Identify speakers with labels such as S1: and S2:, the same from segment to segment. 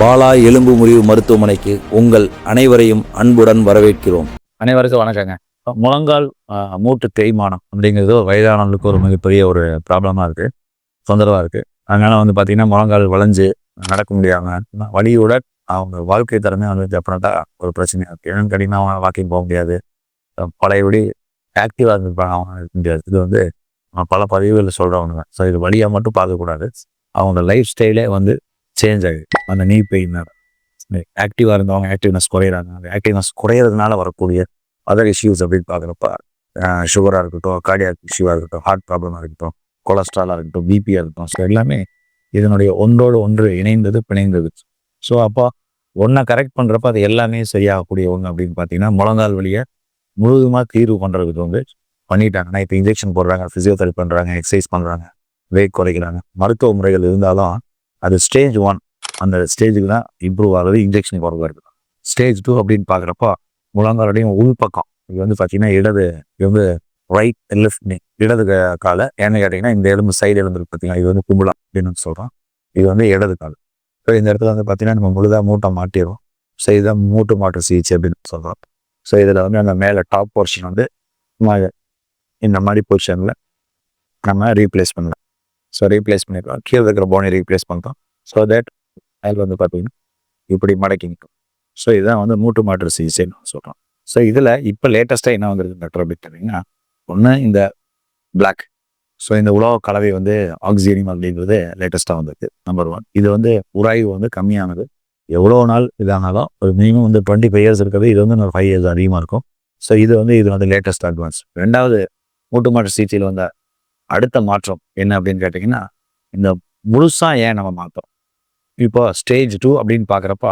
S1: பாலா எலும்பு முறிவு மருத்துவமனைக்கு உங்கள் அனைவரையும் அன்புடன் வரவேற்கிறோம்.
S2: அனைவருக்கும் வணக்கங்க. முழங்கால் மூட்டு தேய்மானம் அப்படிங்கிறது வயதானவர்களுக்கு ஒரு மிகப்பெரிய ஒரு ப்ராப்ளமாக இருக்குது தொந்தரவாக இருக்குது அதனால வந்து பார்த்தீங்கன்னா முழங்கால் வளைஞ்சு நடக்க முடியாமல் வழியோட அவங்க வாழ்க்கை தரமே வந்து டெஃபினட்டாக ஒரு பிரச்சனையாக இருக்குது ஏன்னு கேட்டிங்கன்னா அவங்க வாக்கிங் போக முடியாது. பழையபடி ஆக்டிவாக இருந்திருப்பாங்க. அவங்க இருக்க முடியாது. இது வந்து பல பதிவுகளில் சொல்கிறவங்க ஸோ இது வழியாக மட்டும் பார்க்கக்கூடாது. அவங்க லைஃப் ஸ்டைலே வந்து சேஞ்ச் ஆகுது அந்த நீ பெயின் ஆக்டிவாக இருந்தவங்க ஆக்டிவ்னஸ் குறையிறாங்க. அந்த ஆக்டிவ்னஸ் குறையிறதுனால வரக்கூடிய அதர் இஷ்யூஸ் அப்படின்னு பார்க்குறப்ப சுகராக இருக்கட்டும் கார்டியாக் இஷ்யூவாக இருக்கட்டும் ஹார்ட் ப்ராப்ளமாக இருக்கட்டும் கொலஸ்ட்ராலாக இருக்கட்டும் பிபியாக இருக்கட்டும். ஸோ எல்லாமே இதனுடைய ஒன்றோடு ஒன்று இணைந்தது பிணைந்தது. ஸோ அப்போ ஒன்றை கரெக்ட் பண்ணுறப்ப அது எல்லாமே சரியாகக்கூடிய ஒன்று அப்படின்னு பார்த்தீங்கன்னா முழங்கால் வழியை முழுதுமாக தீர்வு பண்ணுறதுக்கு வந்து பண்ணிட்டாங்கன்னா இப்போ இன்ஜெக்ஷன் போடுறாங்க ஃபிசியோதெரப்பி பண்ணுறாங்க எக்ஸசைஸ் பண்ணுறாங்க வெயிட் குறைக்கிறாங்க. மருத்துவ முறைகள் இருந்தாலும் அது ஸ்டேஜ் ஒன் அந்த ஸ்டேஜுக்கு தான் இம்ப்ரூவ் ஆகுது இன்ஜெக்ஷன் போடுறது இருக்குது ஸ்டேஜ் டூ அப்படின்னு பார்க்குறப்போ முழங்காலுடையும் உள்பக்கம் இது வந்து பார்த்தீங்கன்னா இடது இது வந்து ரைட் லெஃப்ட் knee இடது க- காலை. ஏன்னு கேட்டிங்கன்னா இந்த எலும்பு சைடு எலும்பு பார்த்தீங்கன்னா இது வந்து கும்பலா அப்படின்னு சொல்கிறோம் இது வந்து இடது கால். ஸோ இந்த இடத்துல வந்து பார்த்தீங்கன்னா நம்ம முழுதாக மூட்டை மாட்டிடுவோம் ஸோ இதுதான் மூட்டு மாட்டு சிகிச்சை அப்படின்னு சொல்கிறோம் ஸோ இதில் வந்து அந்த மேலே டாப் போர்ஷன் வந்து இந்த மாதிரி பொசிஷனில் நம்ம ரீப்ளேஸ் பண்ணலாம். ஸோ ரீப்ளேஸ் பண்ணியிருக்கோம் கீழே இருக்கிற போனை ரீப்ளேஸ் பண்ணுறோம் ஸோ தட் அதில் வந்து பார்த்தீங்கன்னா இப்படி மடக்கி நிற்கும். ஸோ இதுதான் வந்து மூட்டு மாற்று சிகிச்சைன்னு சொல்கிறோம் ஸோ இதில் இப்போ லேட்டஸ்ட்டாக என்ன வந்திருக்கு டாக்டர் அப்படின்னு பார்த்தீங்கன்னா ஒன்று இந்த பிளாக் ஸோ இந்த உலக கலவை வந்து ஆக்சிஜனியம் அப்படிங்கிறது லேட்டஸ்ட்டாக வந்திருக்கு. நம்பர் ஒன் இது வந்து உராய்வு வந்து கம்மியானது. எவ்வளோ நாள் இதானாலும் ஒரு மினிமம் வந்து டுவெண்ட்டி ஃபைவ் இயர்ஸ் இருக்கிறது. இது வந்து ஒரு ஃபைவ் இயர்ஸ் அதிகமாக இருக்கும். ஸோ இது வந்து இது வந்து லேட்டஸ்ட் அட்வான்ஸ் ரெண்டாவது மூட்டு மாற்று சிகிச்சையில் வந்த அடுத்த மாற்றம் என்ன அப்படின்னு கேட்டிங்கன்னா இந்த முழுசாக ஏன் நம்ம மாற்றோம் இப்போ ஸ்டேஜ் டூ அப்படின்னு பார்க்குறப்ப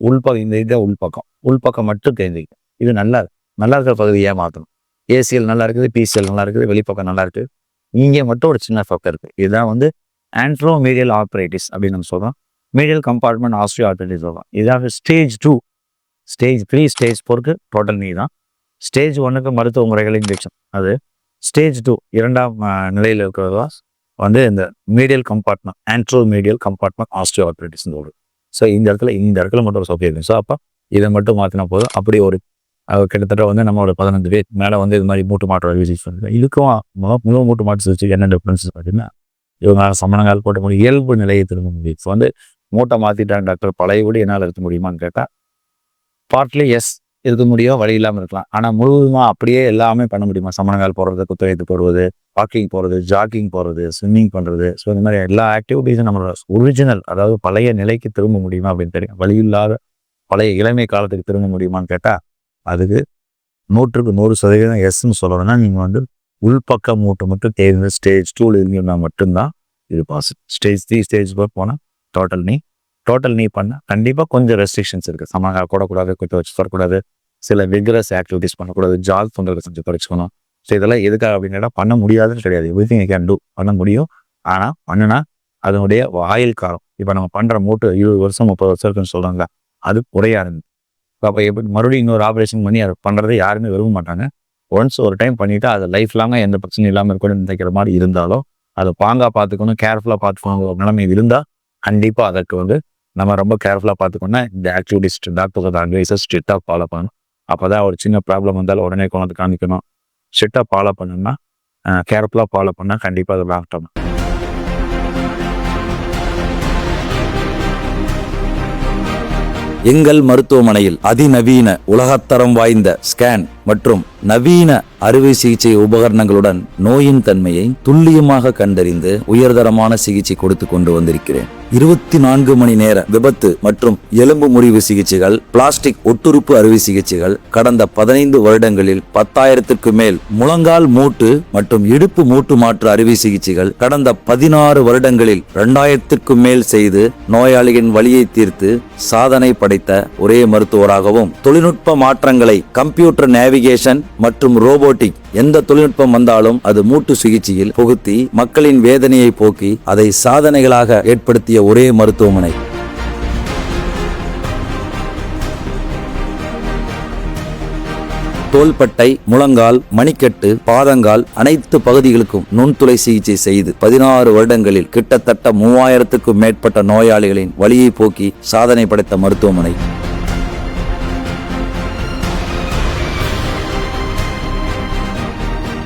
S2: உள்பக்கம் இந்த இதுதான் உள்பக்கம் உள்பக்கம் மட்டும் தெரிஞ்சுக்கணும் இது நல்லா நல்லா இருக்கிற பகுதி ஏன் மாற்றணும் ஏசிஎல் நல்லா இருக்குது பிசிஎல் நல்லா இருக்குது வெளிப்பக்கம் நல்லா இருக்குது. இங்கே மட்டும் ஒரு சின்ன பக்கம் இருக்குது இதுதான் வந்து ஆண்ட்ரோ மீடியல் ஆப்ரேட்டிஸ் அப்படின்னு நம்ம சொல்கிறோம் மீடியல் கம்பார்ட்மெண்ட் ஆஸ்ட்ரியோ ஆப்ரேட்டிஸ் சொல்கிறோம் இதாக stage two stage three stage ஃபோருக்கு டோட்டல் நீ தான். ஸ்டேஜ் ஒன்றுக்கு மருத்துவ முறைகள் இன்ஜெக்ஷன் அது ஸ்டேஜ் டூ இரண்டாம் நிலையில் இருக்கிறதா வந்து இந்த medial compartment anteromedial compartment osteoarthritis வருது ஸோ இந்த இடத்துல இந்த இடத்துல மட்டும் ஒரு சோஃபியா இருக்கும் ஸோ அப்போ இதை மட்டும் மாற்றினா போதும். அப்படி ஒரு கிட்டத்தட்ட வந்து நம்ம ஒரு பதினஞ்சு பேர் மேலே வந்து இது மாதிரி மூட்டு மாற்று விசிட் சிகிச்சை இதுக்கும் முழு மூட்டு மாற்று சிகிச்சைக்கு என்ன டிஃப்ரென்ஸ் பார்த்தீங்கன்னா இவங்க சமணங்கால் போட்ட முடியும் இயல்பு நிலையை திரும்ப முடியும். இப்போ வந்து மூட்டை மாற்றிட்டாங்க டாக்டர் பழையபடி என்னால் இருக்க முடியுமான்னு கேட்டால் பார்ட்லி எஸ் இருக்க முடியும் வழி இல்லாமல் இருக்கலாம். ஆனால் முழுவதுமாக அப்படியே எல்லாமே பண்ண முடியுமா? சமணங்கால் போடுறது குத்துவைத்து போடுவது வாக்கிங் போகிறது ஜாக்கிங் போகிறது ஸ்விம்மிங் பண்ணுறது ஸோ இந்த மாதிரி எல்லா ஆக்டிவிட்டீஸும் நம்மளோட ஒரிஜினல் அதாவது பழைய நிலைக்கு திரும்ப முடியுமா அப்படின்னு தெரியும். வழி இல்லாத பழைய இளமை காலத்துக்கு திரும்ப முடியுமான்னு கேட்டால் அதுக்கு நூற்றுக்கு நூறு சதவீதம் எஸ்ன்னு சொல்லணும்னா நீங்கள் வந்து உள்பக்க மூட்டை மட்டும் தேர்ந்து ஸ்டேஜ் டூவில் இருந்தீங்கன்னா மட்டும்தான் இது positive stage three stage four போனால் டோட்டல் நீ டோட்டல் நீ பண்ணால் கண்டிப்பாக கொஞ்சம் ரெஸ்ட்ரிக்ஷன்ஸ் இருக்குது சமமாக கூடக்கூடாது குத்த வச்சு தரக்கூடாது சில விக்ரஸ் ஆக்டிவிட்டிஸ் பண்ணக்கூடாது. ஜாக் பண்ணுறது கொஞ்சம் குறைச்சிக்கணும் ஸோ இதெல்லாம் எதுக்காக அப்படின்னு பண்ண முடியாதுன்னு கிடையாது. எவ்ரி திங் கேன் டூ பண்ண முடியும். ஆனால் பண்ணுனா அதனுடைய ஆயுள் காலம். இப்போ நம்ம பண்ணுற மூட்டு இருபது வருஷம் முப்பது வருஷம் இருக்குன்னு சொல்கிறாங்க அது குறையா இருந்தது அப்போ எப்படி மறுபடியும் இன்னொரு ஆப்ரேஷன் பண்ணி அதை பண்ணுறதை யாருமே விரும்ப மாட்டாங்க. ஒன்ஸ் ஒரு டைம் பண்ணிவிட்டு அது லைஃப் லாங்காக எந்த பிரச்சனையும் இல்லாமல் இருக்கணும்னு நினைக்கிற மாதிரி இருந்தாலும் அதை பாங்காக பார்த்துக்கணும் கேர்ஃபுல்லாக பார்த்துக்கணும் ஒரு நிலைமை இருந்தால் கண்டிப்பாக அதற்கு வந்து நம்ம ரொம்ப கேர்ஃபுல்லாக பார்த்துக்கணும்னா இந்த ஆக்டிவிட்டிஸ் டாக்டர் அட்வைஸை ஸ்ட்ரிக்டாக ஃபாலோ பண்ணணும். அப்போ தான் ஒரு சின்ன ப்ராப்ளம் வந்தாலும் உடனே கொண்டு காமிக்கணும். ஸ்ட்ரிக்டாக ஃபாலோ பண்ணணும்னா கேர்ஃபுல்லாக ஃபாலோ பண்ணால் கண்டிப்பாக அது லாக்டவுன்
S1: எங்கள் மருத்துவமனையில் அதிநவீன உலகத்தரம் வாய்ந்த ஸ்கேன் மற்றும் நவீன அறுவை சிகிச்சை உபகரணங்களுடன் நோயின் தன்மையை துல்லியமாக கண்டறிந்து உயர்தரமான சிகிச்சை கொடுத்து கொண்டு வந்திருக்கிறேன். இருபத்தி நான்கு மணி நேர விபத்து மற்றும் எலும்பு முறிவு சிகிச்சைகள் பிளாஸ்டிக் ஒட்டுறுப்பு அறுவை சிகிச்சைகள் கடந்த பதினைந்து வருடங்களில் பத்தாயிரத்திற்கு மேல் முழங்கால் மூட்டு மற்றும் இடுப்பு மூட்டு மாற்று அறுவை சிகிச்சைகள் கடந்த பதினாறு வருடங்களில் இரண்டாயிரத்திற்கும் மேல் செய்து நோயாளியின் வழியை தீர்த்து சாதனை படைத்த ஒரே மருத்துவராகவும் தொழில்நுட்ப மாற்றங்களை கம்ப்யூட்டர் நேவிகேஷன் மற்றும் ரோபோட்டிக் எந்த தொழில்நுட்பம் வந்தாலும் அது மூட்டு சிகிச்சையில் புகுத்தி மக்களின் வேதனையை போக்கி அதை சாதனைகளாக ஏற்படுத்திய ஒரே மருத்துவமனை. தோள்பட்டை முழங்கால் மணிக்கட்டு பாதங்கால் அனைத்து பகுதிகளுக்கும் நுண்துளை சிகிச்சை செய்து பதினாறு வருடங்களில் கிட்டத்தட்ட மூவாயிரத்துக்கும் மேற்பட்ட நோயாளிகளின் வழியை போக்கி சாதனை படைத்த மருத்துவமனை.